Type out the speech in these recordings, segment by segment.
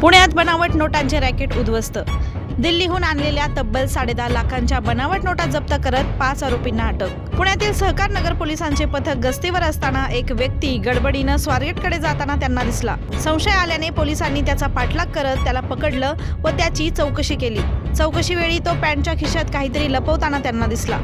पुण्यात बनावट नोटांचे रॅकेट उद्ध्वस्त. दिल्लीहून आणलेल्या तब्बल साडेदहा लाखांच्या बनावट नोटा जप्त करत पाच आरोपींना अटक. पुण्यातील सहकार नगर पोलिसांचे पथक गस्तीवर असताना एक व्यक्ती गडबडीनं स्वारगेटकडे जाताना त्यांना दिसला. संशय आल्याने पोलिसांनी त्याचा पाठलाग करत त्याला पकडलं व त्याची चौकशी केली. चौकशीवेळी तो पॅन्टच्या खिशात काहीतरी लपवताना त्यांना दिसला.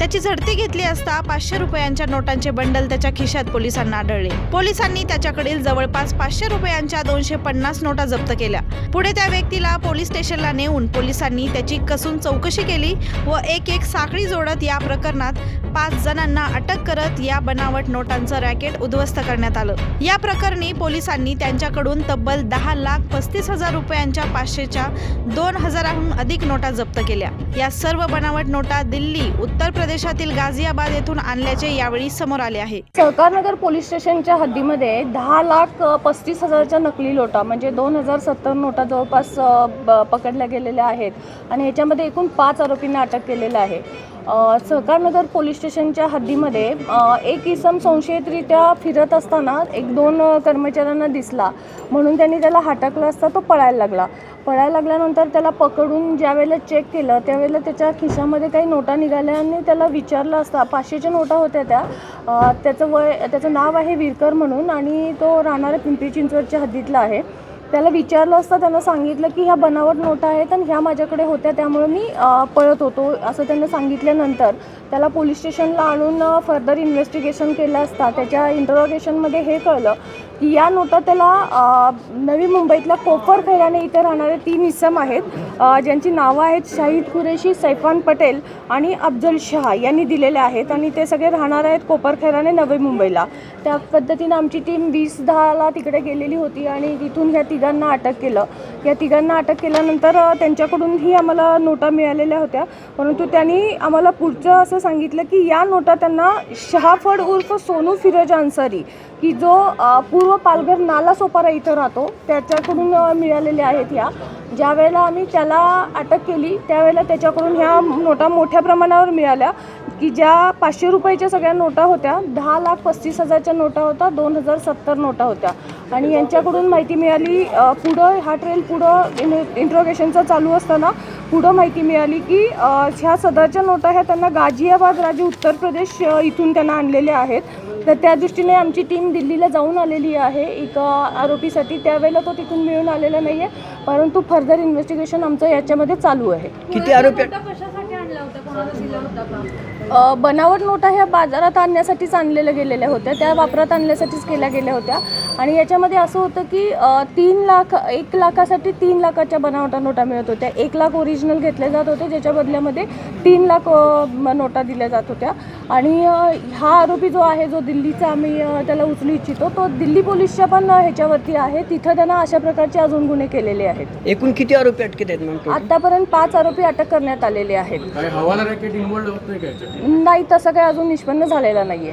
त्याची झडती घेतली असता पाचशे रुपयांच्या नोटांचे बंडल त्याच्या खिशात पोलिसांना आढळले. पोलिसांनी त्याच्याकडील जवळपास पाचशे रुपयांच्या दोनशे पन्नास नोटा जप्त केल्या. पुढे त्या व्यक्तीला पोलीस स्टेशनला नेऊन पोलिसांनी त्याची कसून चौकशी केली व एक एक साखळी जोडत या प्रकरणात पाच जणांना अटक करत या बनावट नोटांचं रॅकेट उद्ध्वस्त करण्यात आलं. या प्रकरणी पोलिसांनी त्यांच्याकडून तब्बल दहा लाख पस्तीस हजार रुपयांच्या पाचशेच्या दोन हजाराहून अधिक नोटा जप्त केल्या. या सर्व बनावट नोटा दिल्ली उत्तर प्रदेश प्रदेशातील गाझियाबाद येथून आणल्याचे यावेळी समोर आले आहे. सहकारनगर पोलीस स्टेशनच्या हद्दीमध्ये दहा लाख पस्तीस हजारच्या नकली नोटा म्हणजे दोन हजार सत्तर नोटा जवळपास पकडल्या गेलेल्या आहेत. आणि याच्यामध्ये एकूण पाच आरोपींना अटक केलेलं आहे. सहकारनगर पोलीस स्टेशनच्या हद्दीमध्ये एक इसम संशयितरित्या फिरत असताना एक दोन कर्मचाऱ्यांना दिसला. म्हणून त्यांनी त्याला हटकलं असता तो पळायला लागला. पळायला लागल्यानंतर त्याला पकडून ज्यावेळेला चेक केलं त्यावेळेला त्याच्या खिशामध्ये काही नोटा निघाल्या आणि त्याला विचारलं असता. पाचशेच्या नोटा होत्या त्या. त्याचं वय त्याचं नाव आहे विरकर म्हणून आणि तो राहणारा पिंपरी चिंचवडच्या हद्दीतला आहे. त्याला विचारलं असता त्यानं सांगितलं की ह्या बनावट नोटा आहेत आणि ह्या माझ्याकडे होत्या त्यामुळे मी पळत होतो असं त्यांना सांगितल्यानंतर. त्याला पोलीस स्टेशनला आणून फर्दर इन्व्हेस्टिगेशन केलं असता. त्याच्या इंटरोगेशनमध्ये हे कळलं की या नोटा त्याला नवी मुंबईतल्या कोपर खैराने इथे राहणारे तीन इसम आहेत. ज्यांची नावं आहेत शाहिद कुरेशी सैफान पटेल आणि अफजल शहा यांनी दिलेले आहेत आणि ते सगळे राहणार आहेत कोपर खैराने नवी मुंबईला. त्या पद्धतीनं आमची टीम वीस दहाला तिकडे गेलेली होती आणि तिथून ह्या तिघांना अटक केलं. या तिघांना अटक केल्यानंतर त्यांच्याकडूनही आम्हाला नोटा मिळालेल्या होत्या. परंतु त्यांनी आम्हाला पुढचं असं सांगितलं की या नोटा त्यांना शहाफड उर्फ सोनू फिरोज अन्सारी की जो पूर्व पूर्व पालघर नाला सोपारा इथं राहतो. त्याच्याकडून मिळालेल्या आहेत ह्या ज्या वेळेला आम्ही त्याला अटक केली त्यावेळेला त्याच्याकडून ह्या नोटा मोठ्या प्रमाणावर मिळाल्या की ज्या पाचशे रुपयाच्या सगळ्या नोटा होत्या दहा लाख पस्तीस हजारच्या नोटा होत्या दोन हजार सत्तर नोटा होत्या. आणि यांच्याकडून माहिती मिळाली पुढं हा ट्रेल पुढं इन इंट्रोगेशनचा चालू असताना पुढं माहिती मिळाली की ह्या सदरच्या नोटा ह्या त्यांना गाझियाबाद राज्य उत्तर प्रदेश इथून त्यांना आणलेल्या आहेत. तर त्या दृष्टीने आमची टीम दिल्लीला जाऊन आलेली आहे. एका आरोपीसाठी त्यावेळेला तो तिथून मिळून आलेला नाही आहे परंतु फर्दर इन्व्हेस्टिगेशन आमचं याच्यामध्ये चालू आहे. किती आरोपी अ, बनावट नोटा ह्या बाजारात आणण्यासाठीच आणलेल्या गेलेल्या होत्या. त्या वापरात आणण्यासाठीच केल्या गेल्या होत्या. आणि याच्यामध्ये असं होतं की अ, तीन लाख एक लाखासाठी तीन लाखाच्या बनावटा नोटा मिळत होत्या. एक लाख ओरिजिनल घेतले जात होते ज्याच्या बदल्यामध्ये तीन लाख अ, म- नोटा दिल्या जात होत्या. आणि हा आरोपी जो आहे जो दिल्लीचा आम्ही त्याला उचलू इच्छितो तो दिल्ली पोलीसच्या पण ह्याच्यावरती आहे. तिथं त्यांना अशा प्रकारचे अजून गुन्हे केलेले आहेत. एकूण किती आरोपी अटकेत आहेत मॅम आतापर्यंत पाच आरोपी अटक करण्यात आलेले आहेत. नाही का याच्यात? नाही तसं काही अजून निष्पन्न झालेलं नाही आहे